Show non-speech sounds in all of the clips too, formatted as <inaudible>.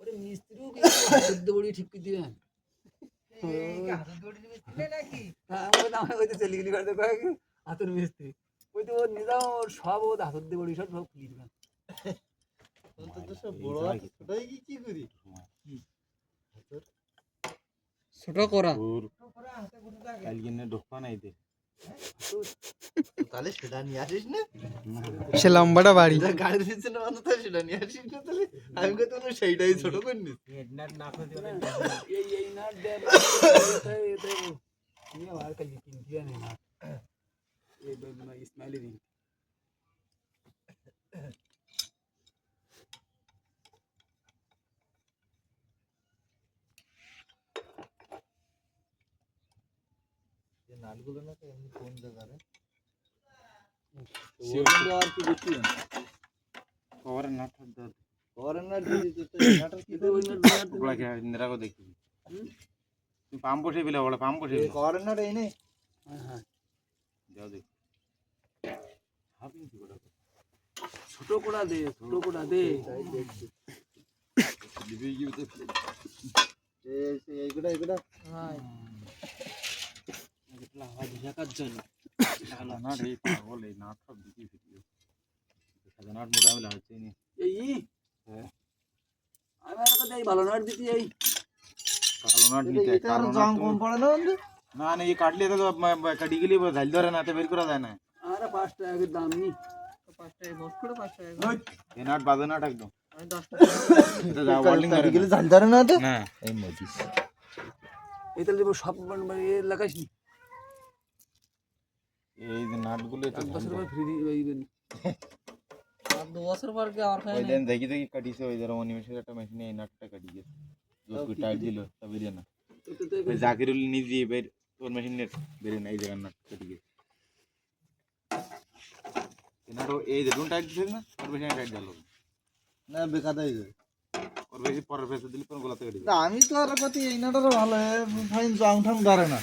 ওরে মিস্ত্রিও হাতের দৌড়ি ঠিক করে দিবেন। হ্যাঁ, হাতের মিস্ত্রি। ওই তো ওর নিজাম ওর সব ও হাতের দিয়ে বড়ি সব সব খুলে দিবেন। বড় আছে ছোটই কি কি করি ছোট করা সে লম্বাটা বাড়ি গাড়ির পিছনে বাঁধা থাকে সেটা নিয়ে আসিস না তাহলে আমি কত সেইটাই ছোট করে নিস এই এই নাট দেন এতে এতে নিয়ে আর কাল কিন দিয়া নেই না এই ইসমাইলি দিন যে নাটগুলো না তো এমনি কোন জায়গায় আর কি দেখছি কবরে নাট দর করেন না দিদি তো নাটক কি ওই নাট ওগুলা কে দেখি। বসে ওগুলা বসে এই হ্যাঁ হ্যাঁ। দেখ। কি বড় ছোট কোড়া দে ছোট কোড়া দে। দিবি কি তো এই সেই এইগুলা এইগুলা নাট এই পাগল এই নাট সব দিকে ভিডিও নি। এই? হ্যাঁ। আমি আর কথা এই ভালো নাট দিতি এই কালো নাট নিতে কালো নাট কম পড়ে না বন্ধু? না না এই কাটলে তো কাটি গেলে ঝাল ধরে না তো বের করা যায় না। আর পাঁচ টাকা দাম নি। এই নাট বাজে নাট একদম। এটা যা কাটি ওয়ার্ল্ডিং করে গেলে জাল না তো? এই মোদি এই তাহলে সব নি এই যে নাটগুলো এক বছর পর ফ্রি দিবেন দু বছর পর কি আর দিন দেখি দেখি কাটিছে ওই যারা অনিমেষের একটা মেশিনে এই নাটটা কাটি গেছে লোক টাইট দিল তা বেরিয়ে না। ওই জাকিরুল নিজে বের তোর মেশিনে বেরিয়ে না এই জায়গার নাট কাটি গেছে এই নাট ও- এই যে রুন টাইট দিছে না ওর মেশিনে টাইট দিল। না বেকার হয়ে যাবে ওর বেশি পরের ফেসে দিলে পরে গোলাতে কাটি না, আমি তো আর কত এই নাটারও ভালো ফাইন জং ঠং ধরে না।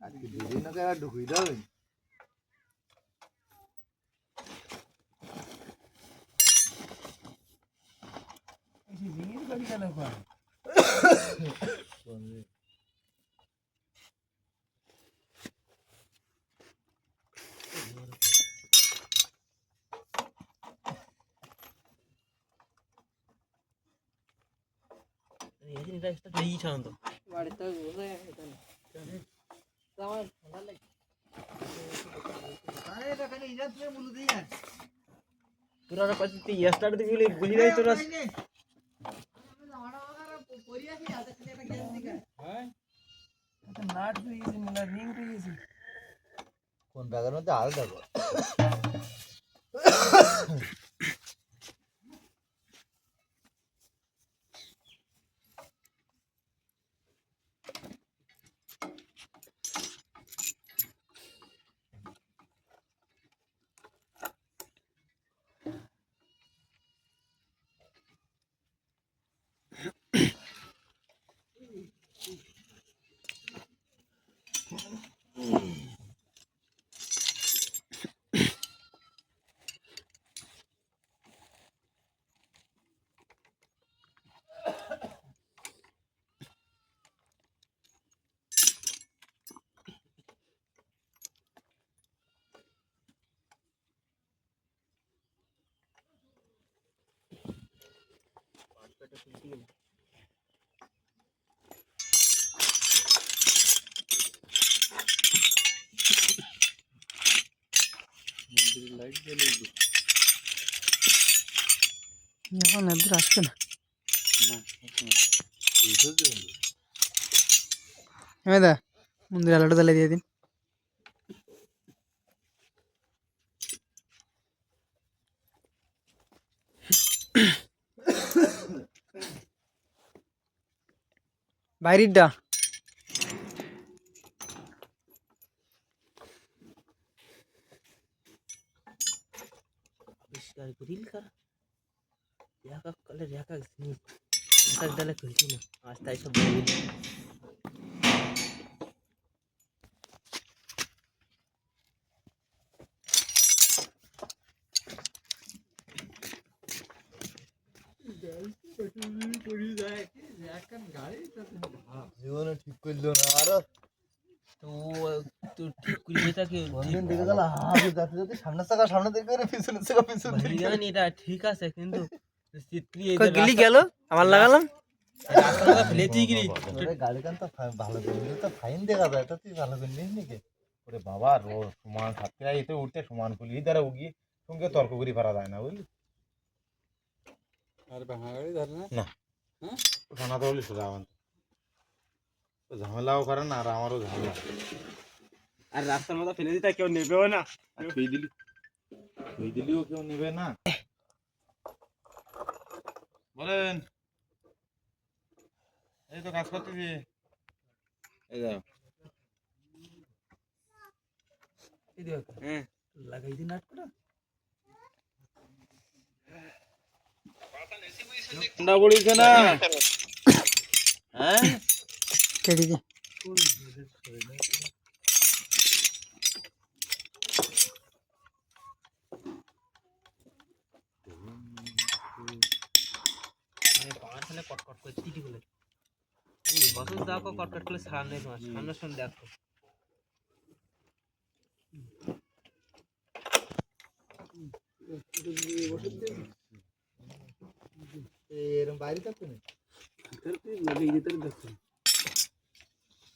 আজকে দুদিন আগে আর ঢুকুই দাও গাড়ি বাড়িতে বসে আমার ঠান্ডা লাগে তোরা কাছে তুই স্টার্ট দিবি বলে বুঝি নাই তোরা নাট তুই গেছি না রিং তুই গেছি কোন ব্যাগের মধ্যে আরও দেখো এখন এদের আসছে না হ্যাঁ দা মন্দির আলোটা তাহলে দিয়ে দিন বাইরেরটা আবিষ্কার গ্রিল করা এক এক কালের এক এক জিনিস এক এক ডালে কইছি না আজ তাই সব করল না আর তো তো ঠিক করে তাকে বন্ধন দেখে গেল হাতে যাতে যাতে সামনে চাকা সামনে দিকে করে পিছনে চাকা পিছনে দিকে জানি এটা ঠিক আছে কিন্তু শীতকালে এই কই গেল আমার লাগালাম? রাস্তাটা ফেলেছি কি গাড়ি কান তো ভালো করে তো ফাইন দেখা যায় তো তুই ভালো করে নিস নাকি ওরে বাবা রো সমান এতে উঠতে সমান ফুলি দ্বারা উগি সঙ্গে তর্ক করি পারা যায় না বুঝলি? আর ভাঙা গাড়ি ধরে না? খানা তো বলি সোজা ঝামেলাও করে না আর আমারও ঝামেলা। আর রাস্তার মধ্যে ফেলে দিতে কেউ নেবেও না। ছুঁই দিলি ছুঁই দিলিও কেউ নেবে না। বলেন। এই তো কাজ করতেছি। এই যাও হ্যাঁ। লাগাই দিন নাটকটা ঠান্ডা পড়িছে না। হ্যাঁ? কেডিকে কটকট করে বলে বছর দেখো কটকট করে সামনে তোমার সামনে সামনে দেখো এরকম বাইরে থাকতো না ভিতরে না কিনা না আমার হসপিটাল নেই আমার হেতার কিছু তিনটা ওই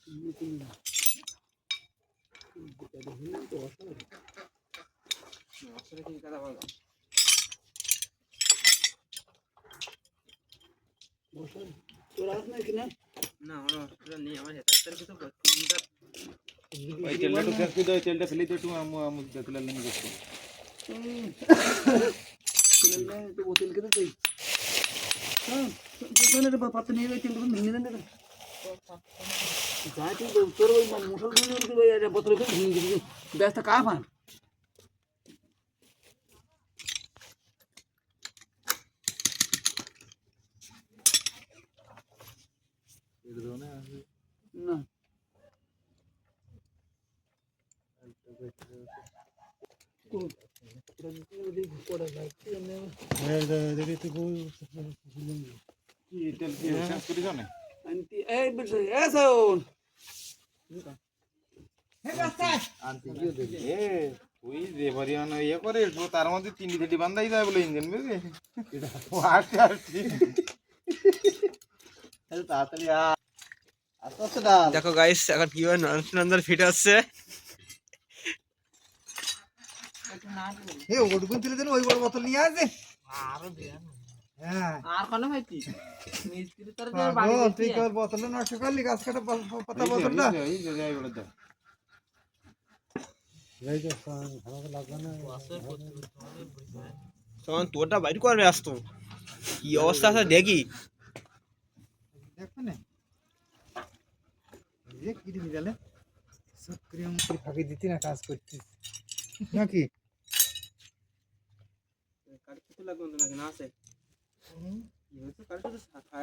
তেলটা ফেলে দিয়ে একটু আমু আমু তেলের লাইন করতে তো বোতল কেটে দেই হ্যাঁ তোর রে পাতা নিয়ে যাই তেল ভেঙে দেন তুই তোর ওই মুসলগুলো ওই বোতল ভেঙে দিবি ব্যস্ত কা পান না। কি তেল কি শেষ করে না আন্টি এই বিটে এ সাউন এ তুই যে পরিমাণ ইয়ে করে তো তার মধ্যে তিনটি তিনটি বান্ধাই যায় বলে ইঞ্জিন বুঝলি ও আসতে আসতে তাড়াতাড়ি আস্তে আস্তে দেখো গাইস এখন কীভাবে নন্দন ফিট আসছে ওটুকুন তুলে দেন ওই বড় বোতল নিয়ে আসে হ্যাঁ আর কোনো ভাইতি মিস্ত্রি তোর ও, তুই নষ্ট করলি গাছ কাটা পাতা বোতলটা? এই যে যাই বলে দাও তখন তোরটা বাইর করবে আসতো কি অবস্থা আছে দেখি। দেখো না। এই যে কি দিবি তাহলে সক্রিয় মুখে ফাঁকি দিতি না কাজ করছিস নাকি?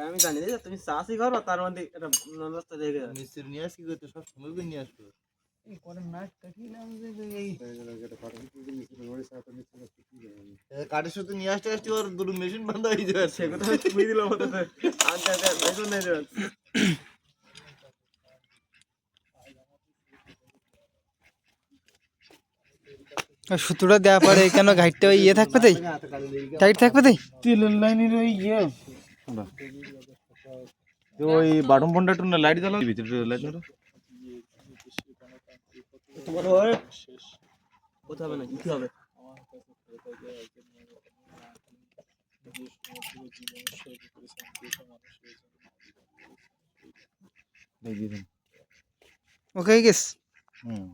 আমি জানি যে তুমি চাষি করো তার মধ্যে একটা রাস্তা দেখে মিস্ত্রি নিয়ে আসি করতে সব সময় করে নিয়ে আসব এই করে নাচ কাটিলাম যে এই কাঠের সাথে নিয়ে আসতে আসতে ওর দুটো মেশিন বন্ধ হয়ে যাবে সে কথা বুঝে দিলাম বেতন নেই দেবেন সুতোটা দেওয়া পরে কেন ঘাটটা ওই ইয়ে থাকবে তাই? টাইট থাকবে তাই? তেলের লাইনের ওই ইয়ে। তো ওই বাটন ফোনটা একটু লাইট জ্বালাও ভিতরে লাইট তোমার কোথাও হবে না কি হবে? ওকে গেস হুম।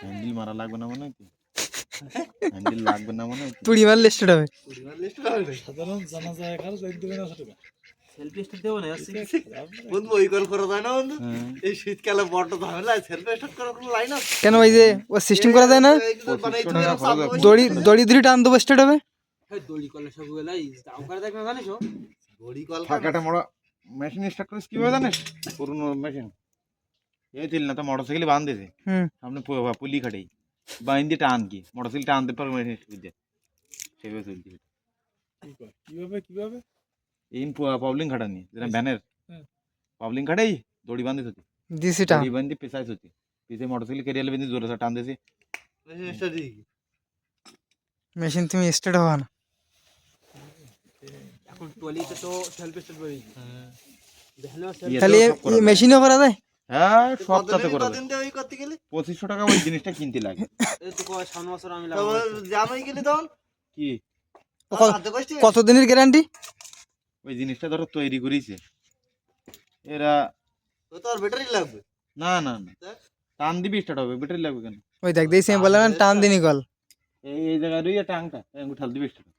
হ্যান্ডেল মারা লাগবে না মনে হয় কি? <laughs> হ্যান্ডেল লাগবে না মনে হয়? তুড়ি মারলে হবে। হবে। সাধারণ জানা যায় কার যাই দিবেন আছে টাকা সেলফি দেবো না <laughs> বন্ধু ওই কল করা যায় না বন্ধু। হ্যাঁ। এই শীতকালে বড্ড ঝামেলা সেলফ করার কোনো লাইন আছে কেন ওই যে ও সিস্টেম করা যায় না। দড়ি দড়ি দড়ি টান দেবো স্টার্ট হবে? দড়ি সবগুলো দাম করে দেখ না জানিস দড়ি কল ফাঁকাটা মোড়া মেশিন স্টার্ট করিস কীভাবে জানিস? পুরনো মেশিন এই ছিল না তো মোটরসাইকেল বাঁধ দিয়েছে হুম সামনে পু- পুলি খাটেই বাইন দিয়ে টান কি মোটরসাইকেল টান দিতে পারবে মেশিন স্টার্ট দিয়ে সেভাবে চলছে কীভাবে কীভাবে এই পাবলিং খাটানি যেটা ভ্যানের পাবলিং খাটাই দড়ি বাঁধি হতি দিছি টান দড়ি বাঁধি পেছাইছ হতি পিছে মোটরসাইকেল কেরিয়ালে বেঁধে জোরে টান দিয়েছে মেশিন তুমি স্টার্ট হওয়া না এখন টলিতে তো সেলফি স্টার্ট দেখলে তাহলে মেশিনও করা যায় হ্যাঁ সব তাতে করে দেয়। কদিন দিয়ে। ওই করতে গেলে? পঁচিশশো টাকা ওই জিনিসটা কিনতে লাগে। এই তো কয় সামনে বছর আমি জামাই গেলি তখন? কি? ও কত- হাতে কষ্টে? কত দিনের গ্যারান্টি ওই জিনিসটা ধরো তৈরি করেছে। এরা তোর ব্যাটারি লাগবে? না না না। টান দিবি স্টার্ট হবে। ব্যাটারি লাগবে কেন? ওই দেখ দিয়েছি আমি বললাম টান দিনি কল এই এই জায়গায় রইয়া টাংটা দিবি স্টার্ট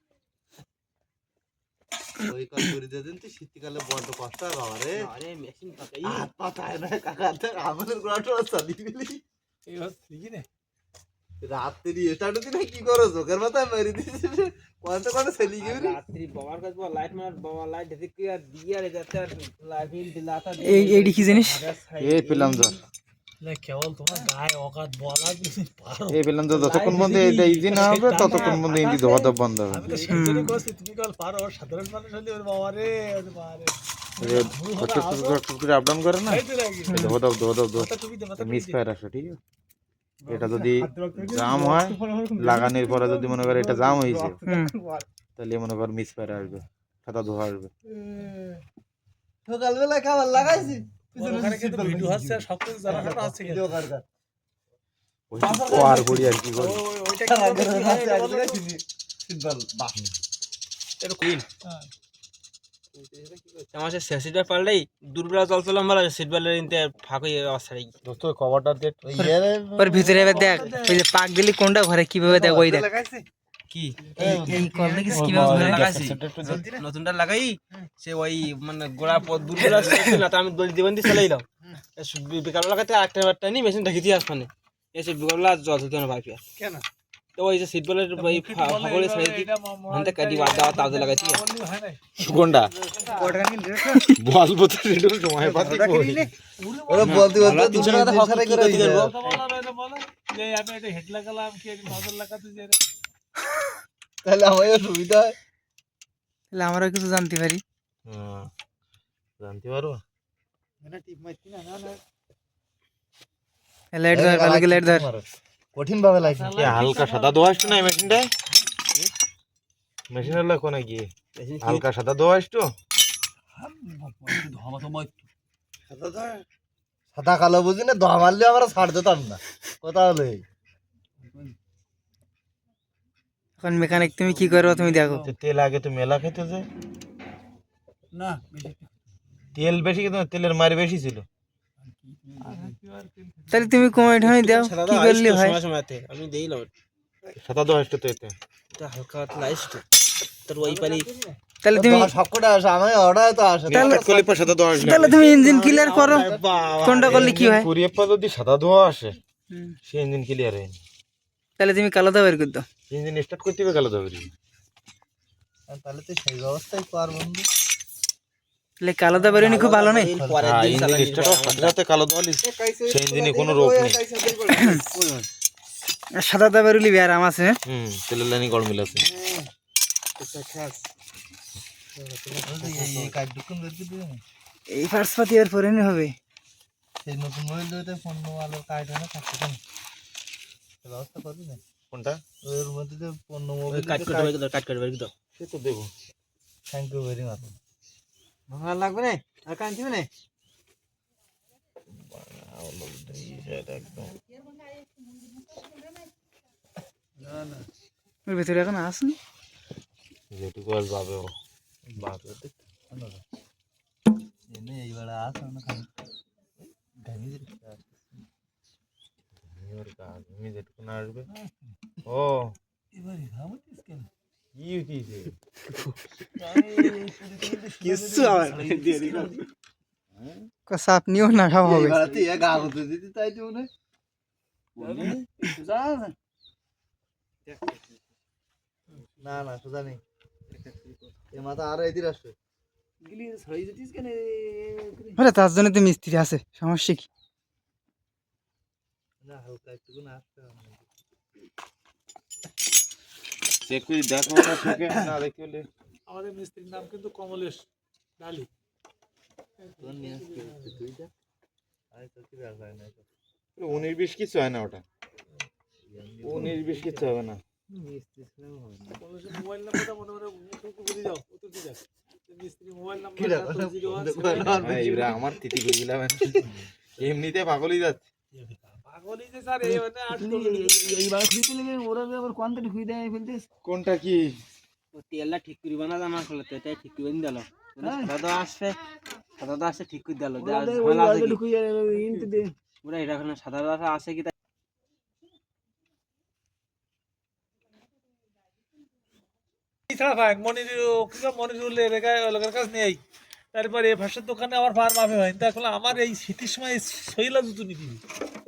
ওই কল করে দিয়ে দিন তুই শীতকালে বড্ড কষ্ট হয় বাবা রে আরে মেশিন পাকাই। হাত পা না কাকা দেখ আমাদের গোড়াটা চালিয়ে গেলি এই হচ্ছে কি রাত্রি স্টার্ট দিন কি করো চোখের মাথায় মেরে দিয়েছিস কোনটা কোন সেলি গেবি রাত্রি বাবার কাছে বাবা লাইট মার বাবা লাইট কি আর দিয়ে আর যাতে আর লাইট দিলাতা এই কি জিনিস। এই পেলাম যা এই যতক্ষণ হবে ততক্ষণ ধোয়া ধপ বন্ধ হবে। ডাউন করে না? ধোয়া ধপ ধপ মিস ফায়ার আসে ঠিক আছে? এটা যদি জাম হয় লাগানোর পরে যদি মনে করে এটা জাম হয়েছে তাহলে মনে কর মিস ফায়ার আসবে সাদা ধোয়া আসবে। সকালবেলা খাবার লাগাইছি। ওখানে কিন্তু ভিডিও হচ্ছে সব কিছু জানা কথা হচ্ছে কিন্তু ভিডিও কার কার? ওই আর করি আর কি করি ও- ওইটা কি বলতে <laughs> কি হয় এটা বলো? সিটবল বাহ। আমার সে পারলেই দুর্বলা চল চলাম ভালো সিট ইনতে ফাঁক হয়ে অবস্থা দোস্ত কভারটা দে ওর ভিতরে এবার দেখ ওই যে পাক দিলি কোনটা ঘরে কীভাবে দেখ ওই দেখ। লাগাইছে? কি? এই এই কল দেখিস কীভাবে ঘরে লাগাইছি। নতুনটা লাগাই সে ওই মানে গোড়া প- দুর্বলা ছিল না তো আমি দড়ি দিবেন দিয়ে চালাইলাম বিকাল লাগাতে আটটা বারটা নি মেশিন ঢাকি দিয়ে আসবানে এসে বিকালবেলা জল দিতে না পাইপি কেন? তো ওই যে সিট বেলের কাটি বাদ তাজা লাগাইছি। আর। নাই। কোনটা বলব তো সেটা সময় পাতি কই ওরা বলতে বলতে তিনশো টাকা টাকা করে কি করতে দিবে। পারব? কথা বলা রইল বলো যে আমি একটা হেড লাগালাম কি নজর লাগাতে যে রে। তাহলে আমারও সুবিধা হয়। তাহলে আমরাও কিছু জানতে পারি। জানতে পারো। লাইট ধর ভালো লাইট ধর। কঠিন ভাবে লাগছে কি হালকা সাদা ধোয়া না মেশিনটা মেশিনের লোক নাকি মেশিন হালকা সাদা ধোয়া আসতো? সাদা কালো বুঝি না ধোয়া মারলে আমরা ছাড় দিতাম না। কথা হলো। এখন মেকানিক তুমি কি করব তুমি দেখো। তেল আগে তো মেলা খেতে যে। না তেল বেশি খেতে তেলের মার বেশি ছিল। তাহলে তুমি কমাই ঠমাই দাও কি করলে হয় আমি দিলাম সাদা ধোয়া আসতো তো এতে। এটা হালকা লাইস তো তোর ওই পালি তাহলে তুমি সবকটা আসে আমি অর্ডার তো আসে। তাহলে করলে পর সাদা ধোয়া আসবে তাহলে তুমি ইঞ্জিন ক্লিয়ার করো। কোনটা করলে কি হয়? কুড়িয়ে পর যদি সাদা ধোয়া আসে সে ইঞ্জিন ক্লিয়ার হয়নি। তাহলে তুমি কালো দাও বের করে দাও। ইঞ্জিন স্টার্ট করতে হবে গেল ধরে তাহলে তো সেই ব্যবস্থাই কর বন্ধু। তাহলে কালো বেরোনি খুব ভালো নেই হ্যাঁ ইঞ্জিন স্টার্ট সাথে সাথে কালো সেই ইঞ্জিনে কোনো রোগ নেই। আর সাদা বেরোলি আছে হ্যাঁ? হুম তেলের লাইনে গরমিল আছে। এই ফার্স্ট পাতি আর পরে নি হবে। সেই নতুন মোবাইল দিতে পণ্য আলোর কার্ড হয় না থাকতে ব্যবস্থা করবি না কোনটা? ওর মধ্যে যে পণ্য ওই মোবাইল কাট করে বের দাও কাট করে বের দাও সে তো দেবো থ্যাংক ইউ ভেরি মাচ ভাঙা লাগবে না আর কান দিবে না? একদম ওর ভিতরে এখন আসনি। যেটুকু আর যাবে ও। এনে এই বেলা আসে না খালি ঘামি দিতে ওর কাজ। আমি যেটুকু না আসবে। ও। এবারে ঘামতিস কেন কি দিয়ে নিও না সব হবে। এবারে এ গা হতে দিতে তাই তো যা না। না না সোজা নেই। এ মাথা আরও এদিকে আসবে। গিলি ছড়াই যেতিস কেন? আরে তার জন্য তো মিস্ত্রি আছে সমস্যা কি? না হালকা একটু না আসতে হবে। চেক করে দেখো ওটা চোখে না দেখতে হলে আমাদের মিস্ত্রির নাম কিন্তু কমলেশ ডালি উনিশ বিশ কিছু হয় না ওটা। উনিশ বিশ কিছু হবে না। হবে না। মোবাইল নাম্বারটা মনে মনে উত্তর দিয়ে আমার তিথি দিলাম <laughs> এমনিতে পাগলই যাচ্ছে। মানে এইবার খুঁজতে লেগে ওরা আবার কোনটা খুঁজে দেয় ফেলতেস কোনটা কি? তেলটা ঠিক করি বানা ঠিক করে দিল। ঠিক করে দিল। ওরা এটা এখন সাদা ফাইন মনিরুল মনিরুল কাজ নেই তারপরে এ ভাষার দোকানে আমার ফার্ম মাফে হয়নি তা এখন আমার এই শীতের সময় শৈলা জুতো নিবি।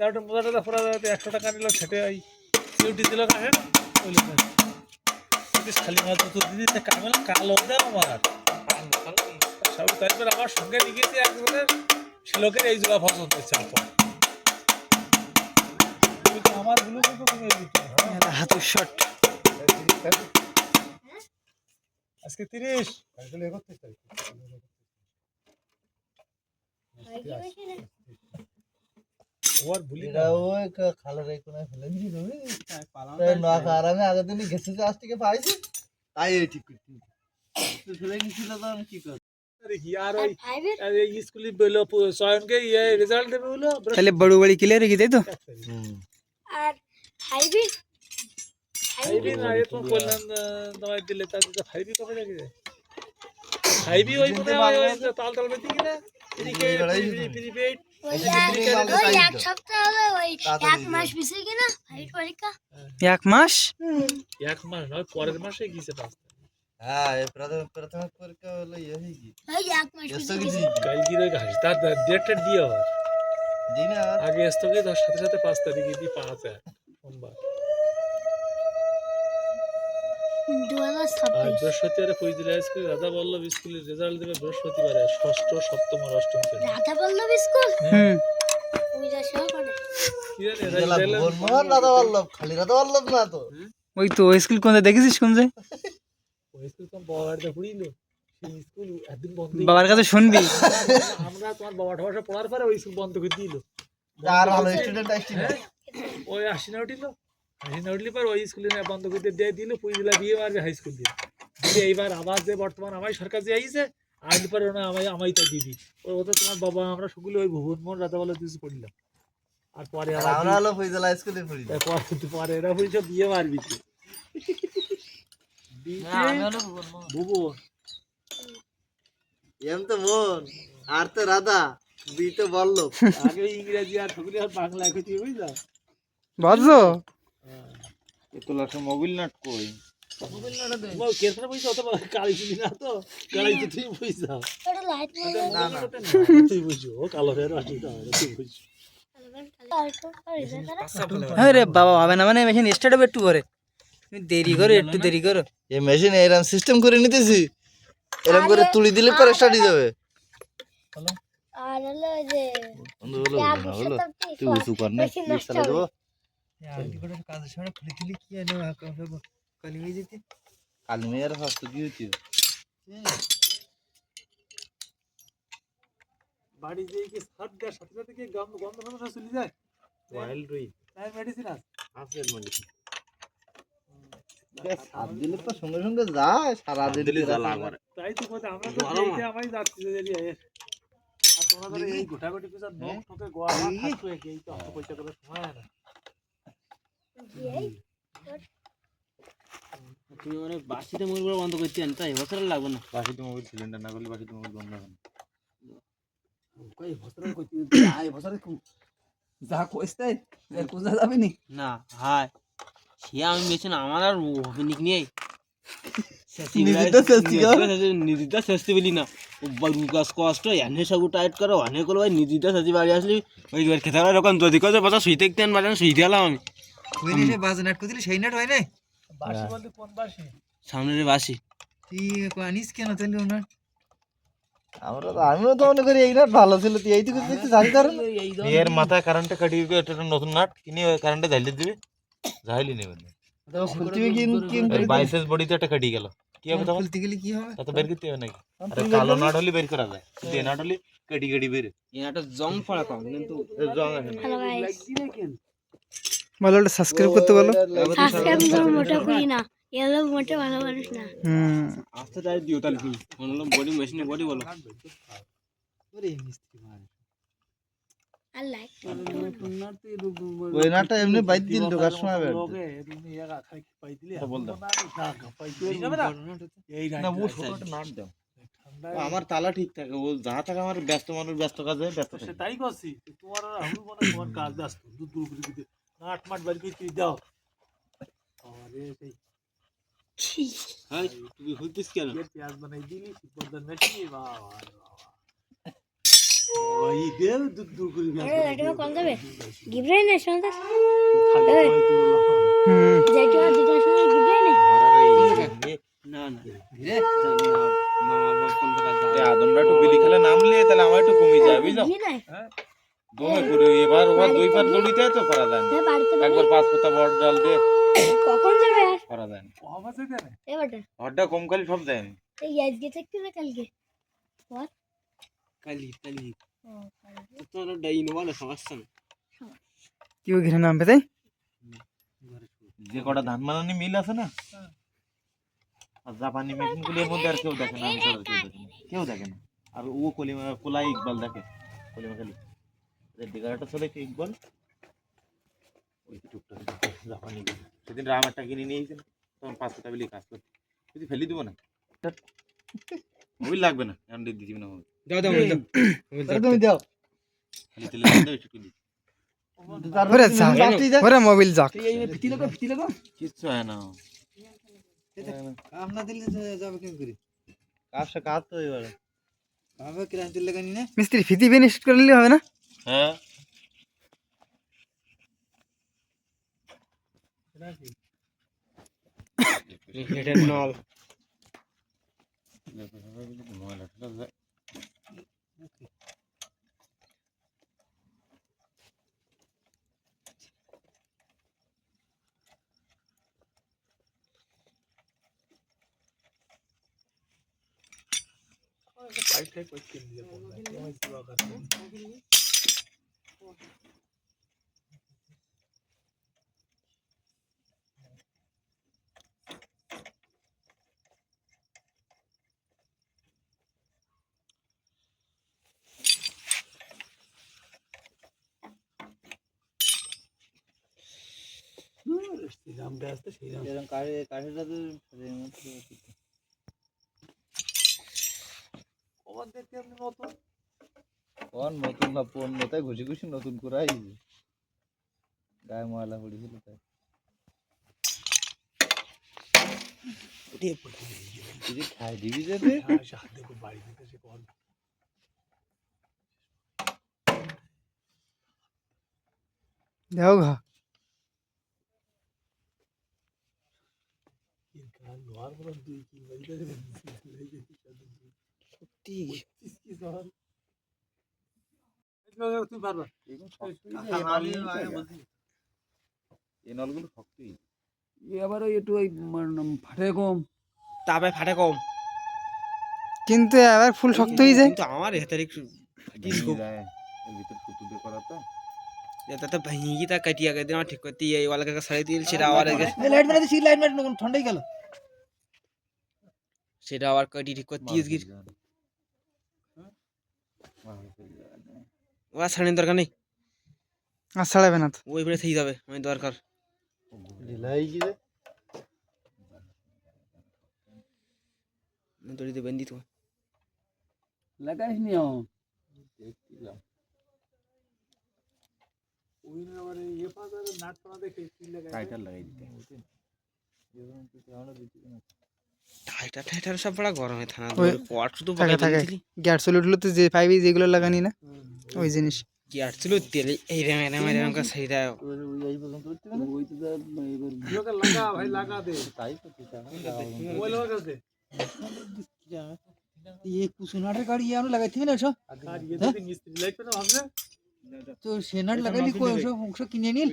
একটা মোজা টোজা ফোরা যাতে একশো টাকা নিল সেটা ওই সিউটি দিল কাহে ওই লোক খালি মাছ জুতো দিদি তা কামে কালো দেয় আমার। সব তারপরে আমার সঙ্গে নিয়ে গেছে একজনের সে লোকের এই জোড়া পছন্দ হচ্ছে আমারগুলো কিন্তু তুমি এই জুতো হ্যাঁ। হাতুর শট আজকে তিরিশ। ওর ভুলি না এটা ওই কা- খালের এই কোনায় ফেলে দিবি তুমি তাই না খার আমি আগের দিনই গেছে যে আজ থেকে পাইছি তাই এই ঠিক করছি তো ফেলে গেছিল তো আমি কি করব আরে কি আর ওই আর এই স্কুলে বলল পু- চয়নকে ইয়ে রেজাল্ট দেবে বলল তাহলে বড় বাড়ি ক্লিয়ার রেখে তাই তো আর ফাইভে ফাইভি না এ তোমার কল্যাণ আহ, তোমায় দিলে তার দিকে ফাইভি কবে দেখি ফাইভি ওই মনে হয় ওই যে তাল তাল বেঁধে কিনা তাই এক মাস এক মাস? নয় পরের মাসে গিয়েছে পাঁচ হ্যাঁ প্রাথমিক পরীক্ষা হলো ইয়ে হয়ে ওই ঘাস তার ডেটটা দিয়ে আগে স্থগিত তার সাথে সাথে পাঁচ তারিখে দিয়ে পাঁচ এক। সোমবার। আর বৃহস্পতিবারে স্কুলে বল্লভ স্কুলের রেজাল্ট দেবে বৃহস্পতিবারে ষষ্ঠ সপ্তম আর অষ্টম শ্রেণি। রাধা বল্লভ স্কুল? হুম। ওই তো ওই স্কুল কোনটা দেখেছিস কোন যায় ওই স্কুল সেই একদিন বন্ধ বাবার কাছে শুনবি। আমরা তোমার বাবা ঠাবা পড়ার পরে ওই স্কুল বন্ধ করে দিল। আর ভালো স্টুডেন্ট আসছিল ওই আশি না উঠিল। আশি না পর ওই স্কুলে না বন্ধ করে দিয়ে দিল বিয়ে মারবে হাই স্কুল দিয়ে দিয়ে এইবার আবার যে বর্তমান আমার সরকার যে আইছে পরে ওনা আমায় আমাই তাই দিবি। ওই ওটা তোমার বাবা আমরা সকলে ওই ভুবনমোহন রাজা বলে দিয়েছি পড়লাম। আর পরে আমরা হলো স্কুলে পড়ি। পরে পরে এরা বিয়ে মারবি তুই। ভুবন এম তো মন আর তো রাধা বি তো বল্লভ। আগে ইংরেজি আর সকলে আর বাংলা কইতে বুঝলা। বুঝছ তোলার সময় মোবিল নাট কই? তোমার কেসটা পয়সা অত কালি ছিলি না তো? কালি তো তুই পয়সা। ওটা লাইট না না তুই বুঝছ ও কালো ফের আসি তো তুই বুঝছ হ্যাঁ রে বাবা হবে না মানে মেশিন স্টার্ট হবে একটু পরে। তুমি দেরি করো একটু দেরি করো। এই মেশিন এরকম সিস্টেম করে নিতেছি। এরকম করে তুলি দিলে পরে স্টার্ট হয়ে যাবে। আর হলো যে বন্ধু হলো হলো তুই উঁচু কর না নষ্ট দেবো। কাজের সময় খুলে দিলে কি হয় না কালি হয়ে যেতে। কালি মেয়ের স্বাস্থ্য কি? হচ্ছে বাড়ি যেয়ে কি সাত দেওয়ার সাথে সাথে কি গন্ধ গন্ধ গন্ধ চলে যায়? ওয়াইল্ড রুই তাই মেডিসিন আছে? আছে মেডিসিন সাত দিলে তো সঙ্গে সঙ্গে যায় সারা দিন দিলে জ্বালা করে। তাই তো বলতে আমরা তো এইটা যাচ্ছি যে এরিয়া আর তোমরা ধরো এই গোটাগুটি পিছন নখ ঠকে গোয়া থাকতো এই তো অত পয়সা করে সময় হয় না। তুমি মানে বাসিতে মোবিল বন্ধ করতে আন তাই বছর লাগবে না। বাসিতে মোবিল সিলিন্ডার না করলে বাসিতে মোবিল বন্ধ হবে না। কই বছরে কইতে আই বছরে যা কইস তাই কোজা যাবে নি? না হাই সে আমি আমার আর হবে <laughs> নিয়ে বলি না। গাছ কষ্ট এনে সবু টাইট করে অনেক ভাই বাড়ি আসলি। ওই খেতে ওখান যদি কথা বসা শুইতে একটু বাজান শুইতে গেলাম আমি। নিয়ে বাজ নাট করছিলি সেই নাট হয় না বাসি বলতে কোন বাসি? সামনে রে বাসি। তুই আনিস কেন তাহলে ওনার? আমরা তো আমিও তো মনে করি এই নাট ভালো ছিল তুই এইটুকু দেখতে জানি তার এর মাথায় কারেন্টে কাটিয়ে একটা নতুন নাট কিনে কারেন্টে ঝালিয়ে দিবে ঝাইলি নেবেন খুলতে কিন কিন বাইসেস বডিতে একটা কাটিয়ে গেল। কি হবে তখন? খুলতে গেলে কি হবে? তা তো বের করতে হবে নাকি? আরে কালো নাট হলে বের করা যায়। কিন্তু নাট হলে কাটি কাটি বের। এটা জং পড়া কম কিন্তু জং না হ্যালো গাইস বলো। ওটা সাবস্ক্রাইব করতে বলো। সাবস্ক্রাইব করো মোটা করি না। এগুলো মোটে ভালো মানুষ না। হুম। আস্তে তাই দিও তাহলে কি বললাম বডি মেশিনে বডি বলো। একটা আমার তালা ঠিক থাকে। ও যা থাকে আমার ব্যস্ত মানুষ ব্যস্ত কাজে ব্যস্ত তাই করছি। তোমার কাজ ব্যস্ত নাট মাট বাড়ি করে তুই দাও আরে সেই হ্যাঁ তুই খুলতিস কেন ইয়ে পেঁয়াজ বানাই দিলি শিববর্ধন মেশি বাবা ওই দূর করে এটা না শুনতে। হুম শুনে না না মামা কোন একটু বিলি খেলে নামলে তাহলে আমার একটু কমে গিফট না দমে করে এবার ওবার দুইবার দৌড়িতে তো করা যায় হ্যাঁ। একবার পাঁচ পাতা বড় ডাল দিয়ে কখন যাবে? করা যায় এবারটা হরটা কম খালি সব দেয় এই আজকে থাকতে না কালকে? কালি কালি। তোর ডাইন বলে সমস্যা না কি ওই ঘিরে নামবে তাই? যে কটা ধান বানানি মিল আছে না? আর জাপানি মেশিন গুলির মধ্যে আর কেউ দেখে না আর কেউ দেখে না। কেউ দেখে না। আর ও কলিমা কোলাই ইকবাল দেখে। কলিমা খালি ডিগারটা চলে কি ইকবাল ওই টুকটাক জাপানি সেদিন রাম কিনে তখন পাঁচ টাকা যদি ফেলি দেবো না মোবিল লাগবে না। এখন দিয়ে দিবি না মোবিল দাও দাও দাও। দাও। খালি তেলে দাও, একটু দিই ওরে যা। ওরে মোবাইল যাক। এই এই লাগো ফিতি লাগো। কিচ্ছু হয় না। কাম না দিলে যাবে কেন করি? কাজটা কাজ তো এবারে। ভাবে কিরান দিলে মিস্ত্রি ফিতি ফিনিশ করে নিলে হবে না? হ্যাঁ এটা নল ময়লা টয়লা যায়। পাইপ টাইপ করে কিনে দিলে কোন নাই তোমার কি দরকার নেই। শ্রীরাম ব্যস্ত শ্রীরাম এরকম তো আপনি নতুন কোন নতুন না ফোন নতায় ঘুষি ঘুষি নতুন করাই গায়ে ময়লা পড়েছিল তাই তুই। খাই দিবি যে রে? হাত দেখো বাড়ি থেকে কর দেও ঘা লোহার দুই তিন বাড়ি থেকে পারবা এরকম শক্তই যে, এই নলগুলো এই এবার ওই একটু ওই ফাটে কম তাপে ফাটে কম কিন্তু এবার ফুল শক্ত হয়ে যায়। কিন্তু আমার হাতের একটু ফাটিস খুব ভিতর দিয়ে করা তো যাতে ভেঙে গিয়ে তা কাটিয়ে দিন আমার ঠিক করতে এই ওয়ালা কাকা সাড়ে দিয়ে সেটা আবার লাইট মারা দিছি লাইট মারা ঠান্ডাই গেল সেটা আবার কাটি ঠিক করতে দিয়ে গিয়ে ওরা ছাড়ের দরকার নেই। আর ছাড়াবে না তো। ওই ফেলে থেকে যাবে আমি দরকার। ঢিলাই কি রে দড়িতে বেঁধি তো লাগাইস নি ওই না আবার এই ইয়ে পাতা নাট পানা দেখে কি লাগাই টাইটার লাগাই দিতে। ঢাই ফাইটার টাইটার সব বড় গরমে থানা ওই- শুধু থাকে থাকে। গ্যাট সলিড তো যে পাইবি যেগুলো লাগানি না ওই জিনিস। কি আর তেল এই রে মেরে মেরে আমাকে সেইটা ওই তো এবার লোকে লাগা ভাই লাগা দে। তাই তো মোবাইল আমার কাছে দে। এই কুসুনাটের গাড়ি ইয়ানো লাগাইতে না সব আর যদি মিস্ত্রি লাগবে না ভাবছে তো সেনাট লাগাইলি কই? সব অংশ কিনে নিল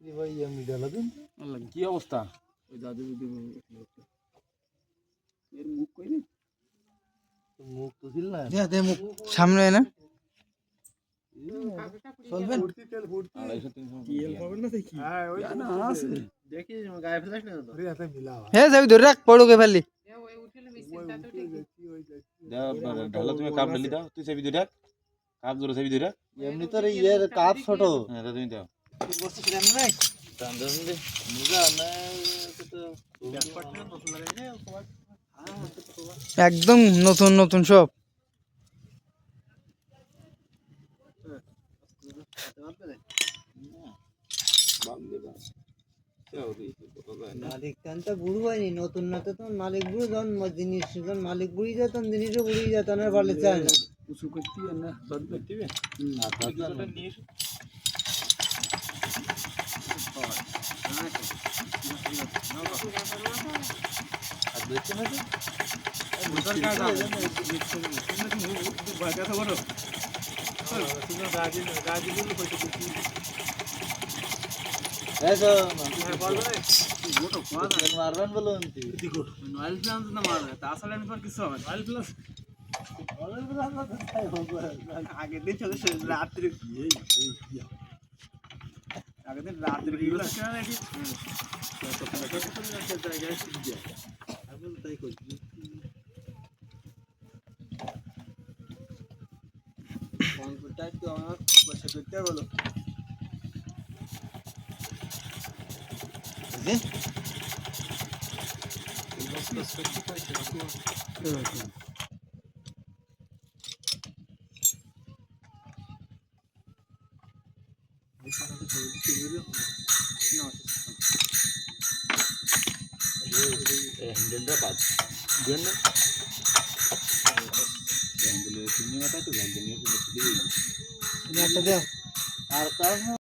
ভাই এমনি ডালা দিন কি অবস্থা? ওই দাদু যদি এর মুখ কই রে মুখ তো ছিল না দে দে মুখ সামনে না চলবেন ফুর্তি তেল ফুর্তি আড়াইশো তিনশো হ্যাঁ ওই না আছে দেখি গায়ে ফেলাস না তো ওরে হাতে মিলা হে যাবি ধরে রাখ পড়ো কে ফেললি ঢালা তুমি কাপ ঢালি দাও তুই সেবি দুইটা কাপ ধরে সেবি দুইটা এমনি তো ইয়ের কাপ ছোট হ্যাঁ তা তুমি দাও একদম নতুন নতুন সব। মালিক বুড়ো হয়নি নতুন না তো তোমার মালিক বুড়ো যখন জিনিস যখন মালিক বুড়ি যায় তখন জিনিসও বুড়ি যায় তখন আর বলে চায় না উঁচু করতে আর না বাদ করতে মারবেন বলুন নয়েল প্লান্ট না মারবে তাছাড়া আমি কিছু হবে নয়েল প্লাস আগের দিন চলে রাত্রি আগের দিন রাত্রি গিয়ে নাকি কম্পিউটার তো আমার বসে করতে বলো হ্যান্ডেলটা একটা দেও। আর তার